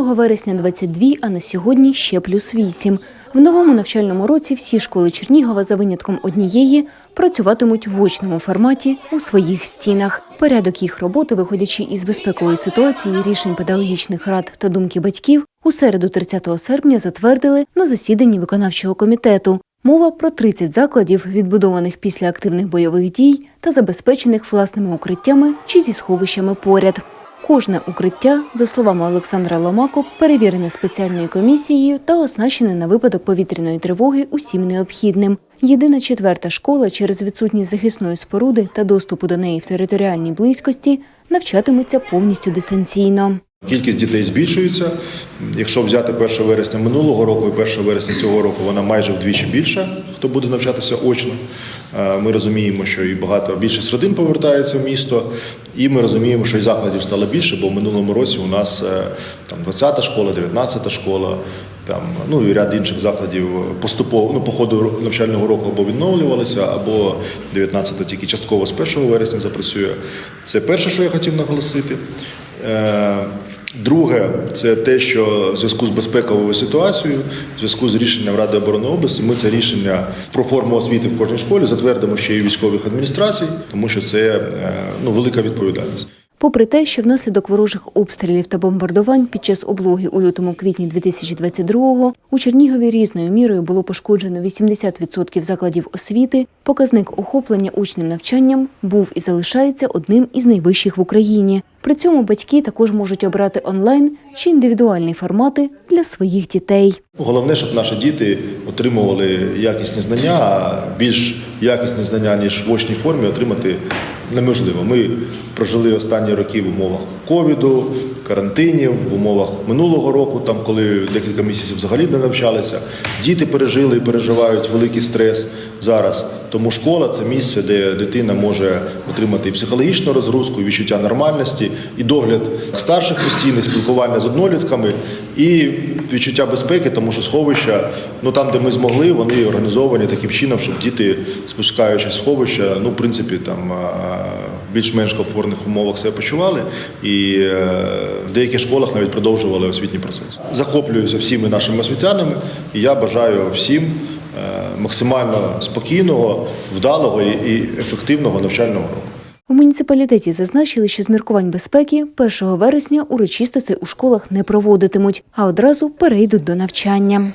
Минулого вересня 22, а на сьогодні ще плюс 8. В новому навчальному році всі школи Чернігова за винятком однієї працюватимуть в очному форматі у своїх стінах. Порядок їх роботи, виходячи із безпекової ситуації, рішень педагогічних рад та думки батьків, у середу 30 серпня затвердили на засіданні виконавчого комітету. Мова про 30 закладів, відбудованих після активних бойових дій та забезпечених власними укриттями чи зі сховищами поряд. Кожне укриття, за словами Олександра Ломако, перевірене спеціальною комісією та оснащене на випадок повітряної тривоги усім необхідним. Єдина четверта школа через відсутність захисної споруди та доступу до неї в територіальній близькості навчатиметься повністю дистанційно. Кількість дітей збільшується. Якщо взяти 1 вересня минулого року і 1 вересня цього року, вона майже вдвічі більша, хто буде навчатися очно. Е, Ми розуміємо, що і багато більшість родин повертається в місто, і ми розуміємо, що і закладів стало більше, бо в минулому році у нас е, там 20-та школа, 19-та школа, там ну і ряд інших закладів поступово ну по ходу навчального року або відновлювалися, або 19-та тільки частково з 1 вересня запрацює. Це перше, що я хотів наголосити. Друге, це те, що в зв'язку з безпековою ситуацією, в зв'язку з рішенням Ради оборони області, ми це рішення про форму освіти в кожній школі затвердимо ще й військових адміністрацій, тому що це е, ну, велика відповідальність. Попри те, що внаслідок ворожих обстрілів та бомбардувань під час облоги у лютому-квітні 2022-го у Чернігові різною мірою було пошкоджено 80% закладів освіти, показник охоплення учнів навчанням був і залишається одним із найвищих в Україні. При цьому батьки також можуть обрати онлайн чи індивідуальні формати для своїх дітей. Головне, щоб наші діти отримували якісні знання, а більш якісні знання, ніж в очній формі, отримати неможливо. Ми прожили останні роки в умовах ковіду, карантинів, в умовах минулого року, там коли декілька місяців взагалі не навчалися. Діти пережили і переживають великий стрес зараз. Тому школа це місце, де дитина може отримати і психологічну розгрузку, і відчуття нормальності, і догляд старших постійних, спілкування з однолітками, і відчуття безпеки, тому що сховища, ну там, де ми змогли, вони організовані таким чином, щоб діти, спускаючись з сховища, ну в принципі там більш-менш комфортних умовах себе почували, і е, в деяких школах навіть продовжували освітній процес. Захоплююся всіми нашими освітянами, і я бажаю всім. е, Максимально спокійного, вдалого і ефективного навчального року. У муніципалітеті зазначили, що з міркувань безпеки 1 вересня урочистостей у школах не проводитимуть, а одразу перейдуть до навчання.